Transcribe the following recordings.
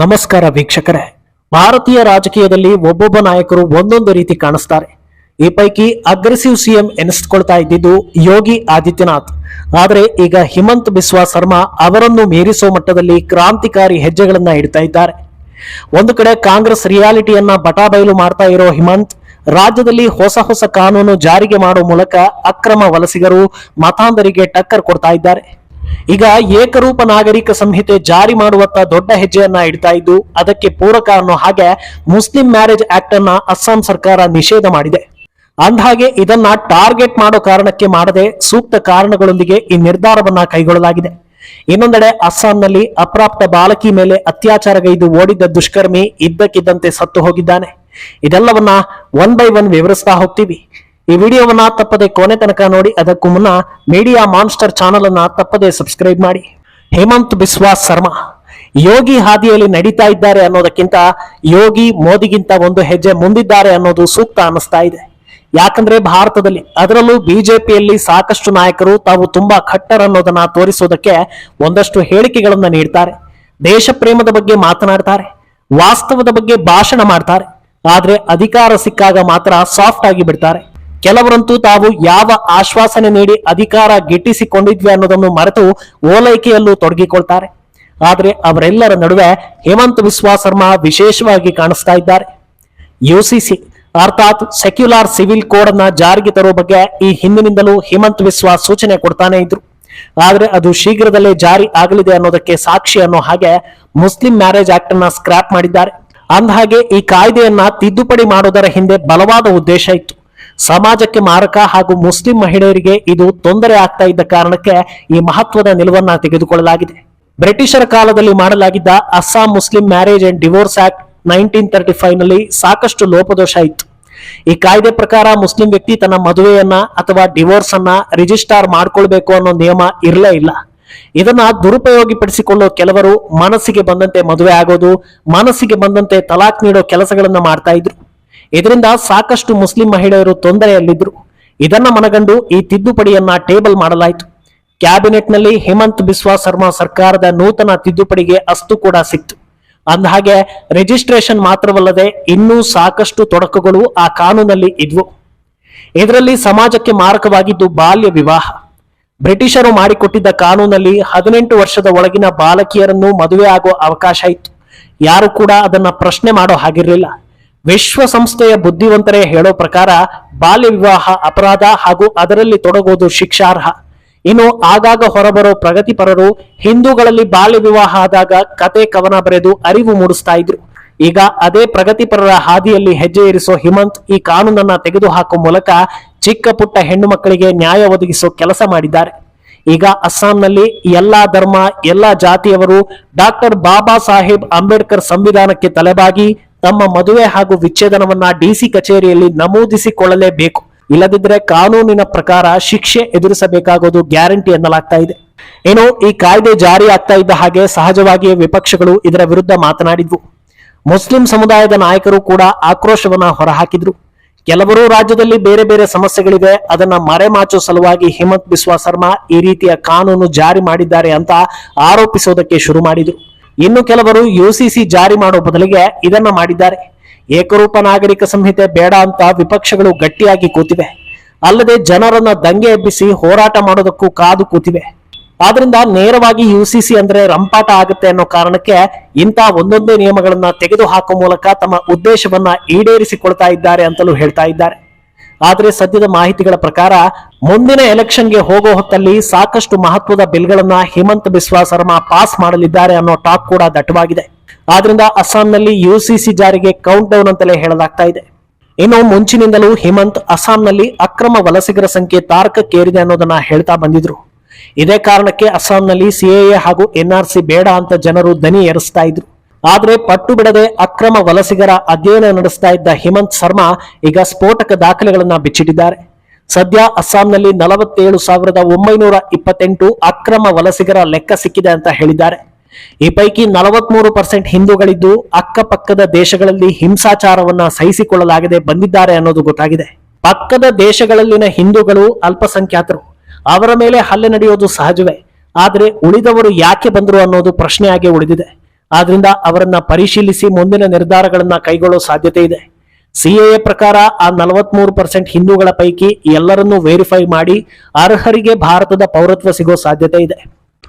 ನಮಸ್ಕಾರ ವೀಕ್ಷಕರೇ. ಭಾರತೀಯ ರಾಜಕೀಯದಲ್ಲಿ ಒಬ್ಬೊಬ್ಬ ನಾಯಕರು ಒಂದೊಂದು ರೀತಿ ಕಾಣಿಸ್ತಾರೆ. ಈ ಪೈಕಿ ಅಗ್ರೆಸಿವ್ ಸಿಎಂ ಎನಿಸಿಕೊಳ್ತಾ ಇದ್ದಿದ್ದು ಯೋಗಿ ಆದಿತ್ಯನಾಥ್. ಆದರೆ ಈಗ ಹಿಮಂತ್ ಬಿಸ್ವಾ ಶರ್ಮಾ ಅವರನ್ನು ಮೀರಿಸೋ ಮಟ್ಟದಲ್ಲಿ ಕ್ರಾಂತಿಕಾರಿ ಹೆಜ್ಜೆಗಳನ್ನ ಇಡ್ತಾ ಇದ್ದಾರೆ. ಒಂದು ಕಡೆ ಕಾಂಗ್ರೆಸ್ ರಿಯಾಲಿಟಿಯನ್ನ ಬಟಾಬೈಲು ಮಾಡ್ತಾ ಇರೋ ಹಿಮಂತ್, ರಾಜ್ಯದಲ್ಲಿ ಹೊಸ ಹೊಸ ಕಾನೂನು ಜಾರಿಗೆ ಮಾಡುವ ಮೂಲಕ ಅಕ್ರಮ ವಲಸಿಗರು ಮತಾಂಧರಿಗೆ ಟಕ್ಕರ್ ಕೊಡ್ತಾ ಇದ್ದಾರೆ. ಈಗ ಏಕರೂಪ ನಾಗರಿಕ ಸಂಹಿತೆ ಜಾರಿ ಮಾಡುವತ್ತ ದೊಡ್ಡ ಹೆಜ್ಜೆಯನ್ನ ಇಡ್ತಾ ಇದ್ದು ಅದಕ್ಕೆ ಪೂರಕ ಅನ್ನೋ ಹಾಗೆ ಮುಸ್ಲಿಂ ಮ್ಯಾರೇಜ್ ಆಕ್ಟ್ ಅನ್ನ ಅಸ್ಸಾಂ ಸರ್ಕಾರ ನಿಷೇಧ ಮಾಡಿದೆ. ಅಂದಹಾಗೆ ಇದನ್ನ ಟಾರ್ಗೆಟ್ ಮಾಡೋ ಕಾರಣಕ್ಕೆ ಮಾಡದೆ ಸೂಕ್ತ ಕಾರಣಗಳೊಂದಿಗೆ ಈ ನಿರ್ಧಾರವನ್ನ ಕೈಗೊಳ್ಳಲಾಗಿದೆ. ಇನ್ನೊಂದೆಡೆ ಅಸ್ಸಾಂನಲ್ಲಿ ಅಪ್ರಾಪ್ತ ಬಾಲಕಿ ಮೇಲೆ ಅತ್ಯಾಚಾರಗೈದು ಓಡಿದ್ದ ದುಷ್ಕರ್ಮಿ ಇದ್ದಕ್ಕಿದ್ದಂತೆ ಸತ್ತು ಹೋಗಿದ್ದಾನೆ. ಇದೆಲ್ಲವನ್ನ ಒನ್ ಬೈ ಒನ್ ವಿವರಿಸ್ತಾ ಹೋಗ್ತೀವಿ. ಈ ವಿಡಿಯೋವನ್ನ ತಪ್ಪದೆ ಕೊನೆ ತನಕ ನೋಡಿ, ಅದಕ್ಕೂ ಮುನ್ನ ಮೀಡಿಯಾ ಮಾನ್ಸ್ಟರ್ ಚಾನಲ್ ಅನ್ನ ತಪ್ಪದೆ ಸಬ್ಸ್ಕ್ರೈಬ್ ಮಾಡಿ. ಹೇಮಂತ್ ಬಿಸ್ವಾಸ್ ಶರ್ಮಾ. ಯೋಗಿ ಹಾದಿಯಲ್ಲಿ ನಡೀತಾ ಇದ್ದಾರೆ ಅನ್ನೋದಕ್ಕಿಂತ ಯೋಗಿ ಮೋದಿಗಿಂತ ಒಂದು ಹೆಜ್ಜೆ ಮುಂದಿದ್ದಾರೆ ಅನ್ನೋದು ಸೂಕ್ತ ಅನ್ನಿಸ್ತಾ ಇದೆ. ಯಾಕಂದ್ರೆ ಭಾರತದಲ್ಲಿ, ಅದರಲ್ಲೂ ಬಿಜೆಪಿಯಲ್ಲಿ ಸಾಕಷ್ಟು ನಾಯಕರು ತಾವು ತುಂಬಾ ಖಟ್ಟರ್ ಅನ್ನೋದನ್ನ ತೋರಿಸೋದಕ್ಕೆ ಒಂದಷ್ಟು ಹೇಳಿಕೆಗಳನ್ನ ನೀಡ್ತಾರೆ. ದೇಶ ಪ್ರೇಮದ ಬಗ್ಗೆ ಮಾತನಾಡ್ತಾರೆ. ವಾಸ್ತವದ ಬಗ್ಗೆ ಭಾಷಣ ಮಾಡ್ತಾರೆ. ಆದ್ರೆ ಅಧಿಕಾರ ಸಿಕ್ಕಾಗ ಮಾತ್ರ ಸಾಫ್ಟ್ ಆಗಿ ಬಿಡ್ತಾರೆ. ಕೆಲವರಂತೂ ತಾವು ಯಾವ ಆಶ್ವಾಸನೆ ನೀಡಿ ಅಧಿಕಾರ ಗಿಟ್ಟಿಸಿಕೊಂಡಿದ್ವಿ ಅನ್ನೋದನ್ನು ಮರೆತು ಓಲೈಕೆಯಲ್ಲೂ ತೊಡಗಿಕೊಳ್ತಾರೆ. ಆದರೆ ಅವರೆಲ್ಲರ ನಡುವೆ ಹೇಮಂತ್ ಬಿಸ್ವಾ ಶರ್ಮಾ ವಿಶೇಷವಾಗಿ ಕಾಣಿಸ್ತಾ ಇದ್ದಾರೆ. ಯುಸಿಸಿ ಅರ್ಥಾತ್ ಸೆಕ್ಯುಲಾರ್ ಸಿವಿಲ್ ಕೋಡ್ ಅನ್ನ ಜಾರಿಗೆ ತರುವ ಬಗ್ಗೆ ಈ ಹಿಂದಿನಿಂದಲೂ ಹೇಮಂತ್ ಬಿಸ್ವಾ ಸೂಚನೆ ಕೊಡ್ತಾನೆ ಇದ್ರು. ಆದ್ರೆ ಅದು ಶೀಘ್ರದಲ್ಲೇ ಜಾರಿ ಆಗಲಿದೆ ಅನ್ನೋದಕ್ಕೆ ಸಾಕ್ಷಿ ಅನ್ನೋ ಹಾಗೆ ಮುಸ್ಲಿಂ ಮ್ಯಾರೇಜ್ ಆಕ್ಟ್ ಅನ್ನ ಸ್ಕ್ರಾಪ್ ಮಾಡಿದ್ದಾರೆ. ಅಂದಹಾಗೆ ಈ ಕಾಯ್ದೆಯನ್ನ ತಿದ್ದುಪಡಿ ಮಾಡೋದರ ಹಿಂದೆ ಬಲವಾದ ಉದ್ದೇಶ ಇತ್ತು. ಸಮಾಜಕ್ಕೆ ಮಾರಕ ಹಾಗೂ ಮುಸ್ಲಿಂ ಮಹಿಳೆಯರಿಗೆ ಇದು ತೊಂದರೆ ಆಗ್ತಾ ಇದ್ದ ಕಾರಣಕ್ಕೆ ಈ ಮಹತ್ವದ ನಿಲುವನ್ನ ತೆಗೆದುಕೊಳ್ಳಲಾಗಿದೆ. ಬ್ರಿಟಿಷರ ಕಾಲದಲ್ಲಿ ಮಾಡಲಾಗಿದ್ದ Assam Muslim marriage and divorce act nineteen thirty ಫೈವ್ನಲ್ಲಿ ಸಾಕಷ್ಟು ಲೋಪದೋಷ ಇತ್ತು. ಈ ಕಾಯ್ದೆ ಪ್ರಕಾರ ಮುಸ್ಲಿಂ ವ್ಯಕ್ತಿ ತನ್ನ ಮದುವೆಯನ್ನ ಅಥವಾ ಡಿವೋರ್ಸ್ ಅನ್ನ ರಿಜಿಸ್ಟಾರ್ ಮಾಡ್ಕೊಳ್ಬೇಕು ಅನ್ನೋ ನಿಯಮ ಇರಲೇ ಇಲ್ಲ. ಇದನ್ನ ದುರುಪಯೋಗಿಪಡಿಸಿಕೊಳ್ಳೋ ಕೆಲವರು ಮನಸ್ಸಿಗೆ ಬಂದಂತೆ ಮದುವೆ ಆಗೋದು, ಮನಸ್ಸಿಗೆ ಬಂದಂತೆ ತಲಾಕ್ ನೀಡೋ ಕೆಲಸಗಳನ್ನ ಮಾಡ್ತಾ ಇದ್ರು. ಇದರಿಂದ ಸಾಕಷ್ಟು ಮುಸ್ಲಿಂ ಮಹಿಳೆಯರು ತೊಂದರೆಯಲ್ಲಿದ್ದರು. ಇದನ್ನ ಮನಗಂಡು ಈ ತಿದ್ದುಪಡಿಯನ್ನ ಟೇಬಲ್ ಮಾಡಲಾಯಿತು. ಕ್ಯಾಬಿನೆಟ್ನಲ್ಲಿ ಹೇಮಂತ್ ಬಿಸ್ವಾ ಶರ್ಮಾ ಸರ್ಕಾರದ ನೂತನ ತಿದ್ದುಪಡಿಗೆ ಅಸ್ತು ಕೂಡ ಸಿಕ್ತು. ಅಂದಹಾಗೆ ರಿಜಿಸ್ಟ್ರೇಷನ್ ಮಾತ್ರವಲ್ಲದೆ ಇನ್ನೂ ಸಾಕಷ್ಟು ತೊಡಕುಗಳು ಆ ಕಾನೂನಲ್ಲಿ ಇದ್ವು. ಇದರಲ್ಲಿ ಸಮಾಜಕ್ಕೆ ಮಾರಕವಾಗಿದ್ದು ಬಾಲ್ಯ ವಿವಾಹ. ಬ್ರಿಟಿಷರು ಮಾಡಿಕೊಟ್ಟಿದ್ದ ಕಾನೂನಲ್ಲಿ ಹದಿನೆಂಟು ವರ್ಷದ ಒಳಗಿನ ಬಾಲಕಿಯರನ್ನು ಮದುವೆ ಆಗೋ ಅವಕಾಶ ಇತ್ತು. ಯಾರು ಕೂಡ ಅದನ್ನ ಪ್ರಶ್ನೆ ಮಾಡೋ ಹಾಗಿರಲಿಲ್ಲ. ವಿಶ್ವಸಂಸ್ಥೆಯ ಬುದ್ಧಿವಂತರೇ ಹೇಳೋ ಪ್ರಕಾರ ಬಾಲ್ಯ ವಿವಾಹ ಅಪರಾಧ ಹಾಗೂ ಅದರಲ್ಲಿ ತೊಡಗೋದು ಶಿಕ್ಷಾರ್ಹ. ಇನ್ನು ಆಗಾಗ ಹೊರಬರೋ ಪ್ರಗತಿಪರರು ಹಿಂದೂಗಳಲ್ಲಿ ಬಾಲ್ಯ ವಿವಾಹ ಆದಾಗ ಕತೆ ಕವನ ಬರೆದು ಅರಿವು ಮೂಡಿಸ್ತಾ ಇದ್ರು. ಈಗ ಅದೇ ಪ್ರಗತಿಪರರ ಹಾದಿಯಲ್ಲಿ ಹೆಜ್ಜೆ ಇರಿಸೋ ಹಿಮಂತ್ ಈ ಕಾನೂನನ್ನ ತೆಗೆದುಹಾಕುವ ಮೂಲಕ ಚಿಕ್ಕ ಪುಟ್ಟ ಹೆಣ್ಣು ಮಕ್ಕಳಿಗೆ ನ್ಯಾಯ ಒದಗಿಸೋ ಕೆಲಸ ಮಾಡಿದ್ದಾರೆ. ಈಗ ಅಸ್ಸಾಂನಲ್ಲಿ ಎಲ್ಲಾ ಧರ್ಮ, ಎಲ್ಲಾ ಜಾತಿಯವರು ಡಾಕ್ಟರ್ ಬಾಬಾ ಸಾಹೇಬ್ ಅಂಬೇಡ್ಕರ್ ಸಂವಿಧಾನಕ್ಕೆ ತಲೆಬಾಗಿ ತಮ್ಮ ಮದುವೆ ಹಾಗೂ ವಿಚ್ಛೇದನವನ್ನ ಡಿಸಿ ಕಚೇರಿಯಲ್ಲಿ ನಮೂದಿಸಿಕೊಳ್ಳಲೇಬೇಕು. ಇಲ್ಲದಿದ್ದರೆ ಕಾನೂನಿನ ಪ್ರಕಾರ ಶಿಕ್ಷೆ ಎದುರಿಸಬೇಕಾಗೋದು ಗ್ಯಾರಂಟಿ ಎನ್ನಲಾಗ್ತಾ ಇದೆ. ಏನು ಈ ಕಾಯ್ದೆ ಜಾರಿ ಆಗ್ತಾ ಇದ್ದ ಹಾಗೆ ಸಹಜವಾಗಿಯೇ ವಿಪಕ್ಷಗಳು ಇದರ ವಿರುದ್ಧ ಮಾತನಾಡಿದ್ವು. ಮುಸ್ಲಿಂ ಸಮುದಾಯದ ನಾಯಕರು ಕೂಡ ಆಕ್ರೋಶವನ್ನ ಹೊರಹಾಕಿದ್ರು. ಕೆಲವರು ರಾಜ್ಯದಲ್ಲಿ ಬೇರೆ ಬೇರೆ ಸಮಸ್ಯೆಗಳಿವೆ, ಅದನ್ನ ಮರೆಮಾಚೋ ಸಲುವಾಗಿ ಹಿಮಂತ್ ಬಿಸ್ವಾ ಶರ್ಮಾ ಈ ರೀತಿಯ ಕಾನೂನು ಜಾರಿ ಮಾಡಿದ್ದಾರೆ ಅಂತ ಆರೋಪಿಸೋದಕ್ಕೆ ಶುರು ಮಾಡಿದ್ರು. ಇನ್ನು ಕೆಲವರು ಯುಸಿಸಿ ಜಾರಿ ಮಾಡೋ ಬದಲಿಗೆ ಇದನ್ನ ಮಾಡಿದ್ದಾರೆ. ಏಕರೂಪ ನಾಗರಿಕ ಸಂಹಿತೆ ಬೇಡ ಅಂತ ವಿಪಕ್ಷಗಳು ಗಟ್ಟಿಯಾಗಿ ಕೂತಿವೆ. ಅಲ್ಲದೆ ಜನರನ್ನ ದಂಗೆ ಎಬ್ಬಿಸಿ ಹೋರಾಟ ಮಾಡೋದಕ್ಕೂ ಕಾದು ಕೂತಿವೆ. ಆದ್ರಿಂದ ನೇರವಾಗಿ ಯುಸಿಸಿ ಅಂದ್ರೆ ರಂಪಾಟ ಆಗುತ್ತೆ ಅನ್ನೋ ಕಾರಣಕ್ಕೆ ಇಂಥ ಒಂದೊಂದೇ ನಿಯಮಗಳನ್ನ ತೆಗೆದು ಹಾಕುವ ಮೂಲಕ ತಮ್ಮ ಉದ್ದೇಶವನ್ನ ಈಡೇರಿಸಿಕೊಳ್ತಾ ಇದ್ದಾರೆ ಅಂತಲೂ ಹೇಳ್ತಾ ಇದ್ದಾರೆ. ಆದ್ರೆ ಸದ್ಯದ ಮಾಹಿತಿಗಳ ಪ್ರಕಾರ ಮುಂದಿನ ಎಲೆಕ್ಷನ್ಗೆ ಹೋಗೋ ಹೊತ್ತಲ್ಲಿ ಸಾಕಷ್ಟು ಮಹತ್ವದ ಬಿಲ್ಗಳನ್ನ ಹಿಮಂತ್ ಬಿಸ್ವಾ ಶರ್ಮಾ ಪಾಸ್ ಮಾಡಲಿದ್ದಾರೆ ಅನ್ನೋ ಟಾಕ್ ಕೂಡ ದಟ್ಟವಾಗಿದೆ. ಆದ್ರಿಂದ ಅಸ್ಸಾಂನಲ್ಲಿ ಯುಸಿಸಿ ಜಾರಿಗೆ ಕೌಂಟ್ ಡೌನ್ ಅಂತಲೇ ಹೇಳಲಾಗ್ತಾ ಇದೆ. ಇನ್ನು ಮುಂಚಿನಿಂದಲೂ ಹಿಮಂತ್ ಅಸ್ಸಾಂನಲ್ಲಿ ಅಕ್ರಮ ವಲಸಿಗರ ಸಂಖ್ಯೆ ತಾರಕಕ್ಕೇರಿದೆ ಅನ್ನೋದನ್ನ ಹೇಳ್ತಾ ಬಂದಿದ್ರು. ಇದೇ ಕಾರಣಕ್ಕೆ ಅಸ್ಸಾಂನಲ್ಲಿ ಸಿಎಎ ಹಾಗೂ ಎನ್ಆರ್ಸಿ ಬೇಡ ಅಂತ ಜನರು ದನಿ ಏರಿಸ್ತಾ ಇದ್ರು. ಆದ್ರೆ ಪಟ್ಟು ಬಿಡದೆ ಅಕ್ರಮ ವಲಸಿಗರ ಅಧ್ಯಯನ ನಡೆಸ್ತಾ ಇದ್ದ ಹಿಮಂತ್ ಶರ್ಮಾ ಈಗ ಸ್ಫೋಟಕ ದಾಖಲೆಗಳನ್ನ ಬಿಚ್ಚಿಟ್ಟಿದ್ದಾರೆ. ಸದ್ಯ ಅಸ್ಸಾಂನಲ್ಲಿ ನಲವತ್ತೇಳು ಸಾವಿರದ ಒಂಬೈನೂರ ಇಪ್ಪತ್ತೆಂಟು ಅಕ್ರಮ ವಲಸಿಗರ ಲೆಕ್ಕ ಸಿಕ್ಕಿದೆ ಅಂತ ಹೇಳಿದ್ದಾರೆ. ಈ ಪೈಕಿ ನಲವತ್ಮೂರು ಪರ್ಸೆಂಟ್ ಹಿಂದೂಗಳಿದ್ದು ಅಕ್ಕಪಕ್ಕದ ದೇಶಗಳಲ್ಲಿ ಹಿಂಸಾಚಾರವನ್ನ ಸಹಿಸಿಕೊಳ್ಳಲಾಗದೆ ಬಂದಿದ್ದಾರೆ ಅನ್ನೋದು ಗೊತ್ತಾಗಿದೆ. ಪಕ್ಕದ ದೇಶಗಳಲ್ಲಿನ ಹಿಂದೂಗಳು ಅಲ್ಪಸಂಖ್ಯಾತರು. ಅವರ ಮೇಲೆ ಹಲ್ಲೆ ನಡೆಯೋದು ಸಹಜವೇ. ಆದರೆ ಉಳಿದವರು ಯಾಕೆ ಬಂದರು ಅನ್ನೋದು ಪ್ರಶ್ನೆಯಾಗಿ ಉಳಿದಿದೆ. ಆದ್ರಿಂದ ಅವರನ್ನ ಪರಿಶೀಲಿಸಿ ಮುಂದಿನ ನಿರ್ಧಾರಗಳನ್ನ ಕೈಗೊಳ್ಳೋ ಸಾಧ್ಯತೆ ಇದೆ. ಸಿಎಎ ಪ್ರಕಾರ ಆ ನಲವತ್ಮೂರು ಪರ್ಸೆಂಟ್ ಹಿಂದೂಗಳ ಪೈಕಿ ಎಲ್ಲರನ್ನೂ ವೆರಿಫೈ ಮಾಡಿ ಅರ್ಹರಿಗೆ ಭಾರತದ ಪೌರತ್ವ ಸಿಗೋ ಸಾಧ್ಯತೆ ಇದೆ.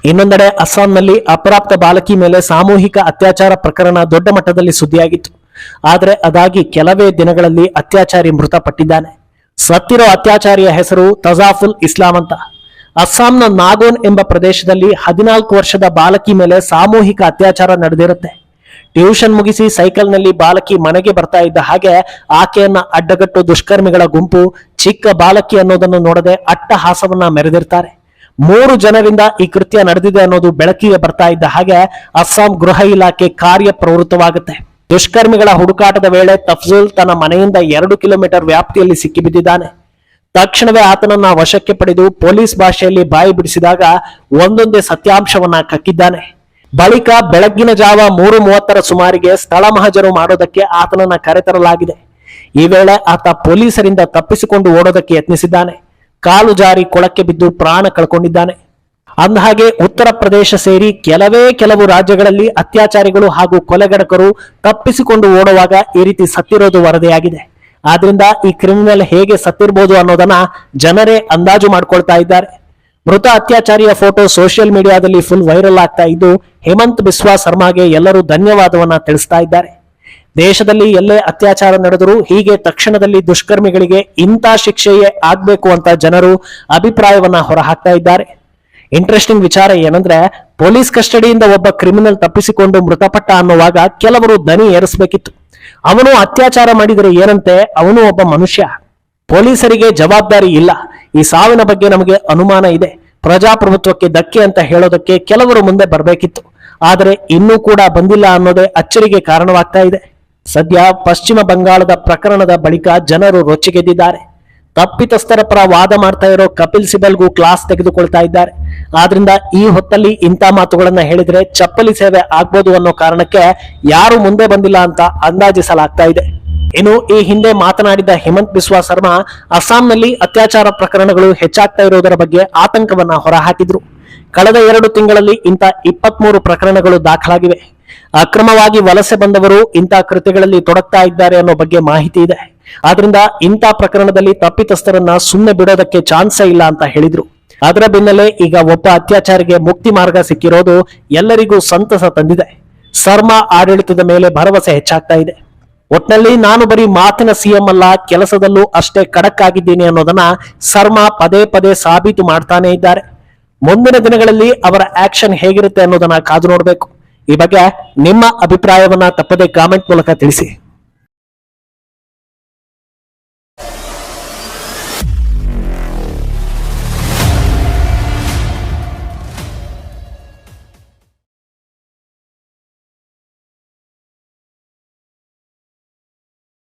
ಇನ್ನೊಂದೆಡೆ ಅಸ್ಸಾಂನಲ್ಲಿ ಅಪ್ರಾಪ್ತ ಬಾಲಕಿ ಮೇಲೆ ಸಾಮೂಹಿಕ ಅತ್ಯಾಚಾರ ಪ್ರಕರಣ ದೊಡ್ಡ ಮಟ್ಟದಲ್ಲಿ ಸುದ್ದಿಯಾಗಿತ್ತು. ಆದರೆ ಅದಾಗಿ ಕೆಲವೇ ದಿನಗಳಲ್ಲಿ ಅತ್ಯಾಚಾರಿ ಮೃತಪಟ್ಟಿದ್ದಾನೆ. ಸತ್ತಿರೋ ಅತ್ಯಾಚಾರಿಯ ಹೆಸರು ತಜಾಫುಲ್ ಇಸ್ಲಾಂ ಅಂತ. ಅಸ್ಸಾಂನ ನಾಗೋನ್ ಎಂಬ ಪ್ರದೇಶದಲ್ಲಿ ಹದಿನಾಲ್ಕು ವರ್ಷದ ಬಾಲಕಿ ಮೇಲೆ ಸಾಮೂಹಿಕ ಅತ್ಯಾಚಾರ ನಡೆದಿರುತ್ತೆ. ಟ್ಯೂಷನ್ ಮುಗಿಸಿ ಸೈಕಲ್ನಲ್ಲಿ ಬಾಲಕಿ ಮನೆಗೆ ಬರ್ತಾ ಇದ್ದ ಹಾಗೆ ಆಕೆಯನ್ನ ಅಡ್ಡಗಟ್ಟು ದುಷ್ಕರ್ಮಿಗಳ ಗುಂಪು ಚಿಕ್ಕ ಬಾಲಕಿ ಅನ್ನೋದನ್ನು ನೋಡದೆ ಅಟ್ಟಹಾಸವನ್ನ ಮೆರೆದಿರ್ತಾರೆ. ಮೂರು ಜನರಿಂದ ಈ ಕೃತ್ಯ ನಡೆದಿದೆ ಅನ್ನೋದು ಬೆಳಕಿಗೆ ಬರ್ತಾ ಇದ್ದ ಹಾಗೆ ಅಸ್ಸಾಂ ಗೃಹ ಇಲಾಖೆ ಕಾರ್ಯಪ್ರವೃತ್ತವಾಗುತ್ತೆ. ದುಷ್ಕರ್ಮಿಗಳ ಹುಡುಕಾಟದ ವೇಳೆ ತಫ್ಜುಲ್ ತನ್ನ ಮನೆಯಿಂದ ಎರಡು ಕಿಲೋಮೀಟರ್ ವ್ಯಾಪ್ತಿಯಲ್ಲಿ ಸಿಕ್ಕಿಬಿದ್ದಿದ್ದಾನೆ. ತಕ್ಷಣವೇ ಆತನನ್ನ ವಶಕ್ಕೆ ಪಡೆದು ಪೊಲೀಸ್ ಭಾಷೆಯಲ್ಲಿ ಬಾಯಿ ಬಿಡಿಸಿದಾಗ ಒಂದೊಂದೇ ಸತ್ಯಾಂಶವನ್ನ ಕಕ್ಕಿದ್ದಾನೆ. ಬಳಿಕ ಬೆಳಗ್ಗಿನ ಜಾವ ಮೂರು ಮೂವತ್ತರ ಸುಮಾರಿಗೆ ಸ್ಥಳ ಮಹಜರು ಮಾಡೋದಕ್ಕೆ ಆತನನ್ನ ಕರೆತರಲಾಗಿದೆ. ಈ ವೇಳೆ ಆತ ಪೊಲೀಸರಿಂದ ತಪ್ಪಿಸಿಕೊಂಡು ಓಡೋದಕ್ಕೆ ಯತ್ನಿಸಿದ್ದಾನೆ. ಕಾಲು ಜಾರಿ ಕೊಳಕ್ಕೆ ಬಿದ್ದು ಪ್ರಾಣ ಕಳ್ಕೊಂಡಿದ್ದಾನೆ. ಅಂದಹಾಗೆ ಉತ್ತರ ಪ್ರದೇಶ ಸೇರಿ ಕೆಲವೇ ಕೆಲವು ರಾಜ್ಯಗಳಲ್ಲಿ ಅತ್ಯಾಚಾರಿಗಳು ಹಾಗೂ ಕೊಲೆಗಡಕರು ತಪ್ಪಿಸಿಕೊಂಡು ಓಡುವಾಗ ಈ ರೀತಿ ಸತ್ತಿರೋದು ವರದಿಯಾಗಿದೆ. ಆದ್ರಿಂದ ಈ ಕ್ರಿಮಿನಲ್ ಹೇಗೆ ಸತ್ತಿರ್ಬೋದು ಅನ್ನೋದನ್ನ ಜನರೇ ಅಂದಾಜು ಮಾಡ್ಕೊಳ್ತಾ ಇದ್ದಾರೆ. ಮೃತ ಅತ್ಯಾಚಾರಿಯ ಫೋಟೋ ಸೋಷಿಯಲ್ ಮೀಡಿಯಾದಲ್ಲಿ ಫುಲ್ ವೈರಲ್ ಆಗ್ತಾ ಇದ್ದು ಹೇಮಂತ್ ಬಿಸ್ವಾ ಶರ್ಮಾಗೆ ಎಲ್ಲರೂ ಧನ್ಯವಾದವನ್ನ ತಿಳಿಸ್ತಾ ಇದ್ದಾರೆ. ದೇಶದಲ್ಲಿ ಎಲ್ಲೇ ಅತ್ಯಾಚಾರ ನಡೆದರೂ ಹೀಗೆ ತಕ್ಷಣದಲ್ಲಿ ದುಷ್ಕರ್ಮಿಗಳಿಗೆ ಇಂಥ ಶಿಕ್ಷೆಯೇ ಆಗ್ಬೇಕು ಅಂತ ಜನರು ಅಭಿಪ್ರಾಯವನ್ನ ಹೊರಹಾಕ್ತಾ ಇದ್ದಾರೆ. ಇಂಟ್ರೆಸ್ಟಿಂಗ್ ವಿಚಾರ ಏನಂದ್ರೆ ಪೊಲೀಸ್ ಕಸ್ಟಡಿಯಿಂದ ಒಬ್ಬ ಕ್ರಿಮಿನಲ್ ತಪ್ಪಿಸಿಕೊಂಡು ಮೃತಪಟ್ಟ ಅನ್ನುವಾಗ ಕೆಲವರು ದನಿ ಏರಿಸಬೇಕಿತ್ತು. ಅವನು ಅತ್ಯಾಚಾರ ಮಾಡಿದರೆ ಏನಂತೆ? ಅವನು ಒಬ್ಬ ಮನುಷ್ಯ. ಪೊಲೀಸರಿಗೆ ಜವಾಬ್ದಾರಿ ಇಲ್ಲ. ಈ ಸಾವಿನ ಬಗ್ಗೆ ನಮಗೆ ಅನುಮಾನ ಇದೆ. ಪ್ರಜಾಪ್ರಭುತ್ವಕ್ಕೆ ಧಕ್ಕೆ ಅಂತ ಹೇಳೋದಕ್ಕೆ ಕೆಲವರು ಮುಂದೆ ಬರಬೇಕಿತ್ತು. ಆದರೆ ಇನ್ನೂ ಕೂಡ ಬಂದಿಲ್ಲ ಅನ್ನೋದೇ ಅಚ್ಚರಿಗೆ ಕಾರಣವಾಗ್ತಾ ಇದೆ. ಸದ್ಯ ಪಶ್ಚಿಮ ಬಂಗಾಳದ ಪ್ರಕರಣದ ಬಳಿಕ ಜನರು ರೊಚ್ಚಿಗೆದ್ದಿದ್ದಾರೆ. ತಪ್ಪಿತಸ್ಥರ ಪರ ವಾದ ಮಾಡ್ತಾ ಇರೋ ಕಪಿಲ್ ಸಿಬಲ್ಗೂ ಕ್ಲಾಸ್ ತೆಗೆದುಕೊಳ್ತಾ ಇದ್ದಾರೆ. ಆದ್ರಿಂದ ಈ ಹೊತ್ತಲ್ಲಿ ಇಂಥ ಮಾತುಗಳನ್ನ ಹೇಳಿದ್ರೆ ಚಪ್ಪಲಿ ಸೇವೆ ಆಗ್ಬೋದು ಅನ್ನೋ ಕಾರಣಕ್ಕೆ ಯಾರು ಮುಂದೆ ಬಂದಿಲ್ಲ ಅಂತ ಅಂದಾಜಿಸಲಾಗ್ತಾ ಇದೆ. ಇನ್ನು ಈ ಹಿಂದೆ ಮಾತನಾಡಿದ ಹೇಮಂತ್ ಬಿಸ್ವಾ ಶರ್ಮಾ ಅಸ್ಸಾಂನಲ್ಲಿ ಅತ್ಯಾಚಾರ ಪ್ರಕರಣಗಳು ಹೆಚ್ಚಾಗ್ತಾ ಇರೋದರ ಬಗ್ಗೆ ಆತಂಕವನ್ನ ಹೊರಹಾಕಿದ್ರು. ಕಳೆದ ಎರಡು ತಿಂಗಳಲ್ಲಿ ಇಂಥ ಇಪ್ಪತ್ಮೂರು ಪ್ರಕರಣಗಳು ದಾಖಲಾಗಿವೆ. ಅಕ್ರಮವಾಗಿ ವಲಸೆ ಬಂದವರು ಇಂಥ ಕೃತ್ಯಗಳಲ್ಲಿ ತೊಡಗ್ತಾ ಇದ್ದಾರೆ ಅನ್ನೋ ಬಗ್ಗೆ ಮಾಹಿತಿ ಇದೆ. ಆದ್ರಿಂದ ಇಂಥ ಪ್ರಕರಣದಲ್ಲಿ ತಪ್ಪಿತಸ್ಥರನ್ನ ಸುಮ್ಮನೆ ಬಿಡೋದಕ್ಕೆ ಚಾನ್ಸೇ ಇಲ್ಲ ಅಂತ ಹೇಳಿದ್ರು. ಅದರ ಬೆನ್ನಲ್ಲೇ ಈಗ ಒಬ್ಬ ಅತ್ಯಾಚಾರಿಗೆ ಮುಕ್ತಿ ಮಾರ್ಗ ಸಿಕ್ಕಿರೋದು ಎಲ್ಲರಿಗೂ ಸಂತಸ ತಂದಿದೆ. ಸರ್ಮಾ ಆಡಳಿತದ ಮೇಲೆ ಭರವಸೆ ಹೆಚ್ಚಾಗ್ತಾ ಇದೆ. ಒಟ್ನಲ್ಲಿ ನಾನು ಬರೀ ಮಾತಿನ ಸಿಎಂ ಅಲ್ಲ, ಕೆಲಸದಲ್ಲೂ ಅಷ್ಟೇ ಖಡಕ್ ಆಗಿದ್ದೀನಿ ಅನ್ನೋದನ್ನ ಸರ್ಮಾ ಪದೇ ಪದೇ ಸಾಬೀತು ಮಾಡ್ತಾನೆ ಇದ್ದಾರೆ. ಮುಂದಿನ ದಿನಗಳಲ್ಲಿ ಅವರ ಆಕ್ಷನ್ ಹೇಗಿರುತ್ತೆ ಅನ್ನೋದನ್ನ ಕಾದು ನೋಡಬೇಕು. ಈ ಬಗ್ಗೆ ನಿಮ್ಮ ಅಭಿಪ್ರಾಯವನ್ನ ತಪ್ಪದೆ ಕಾಮೆಂಟ್ ಮೂಲಕ ತಿಳಿಸಿ.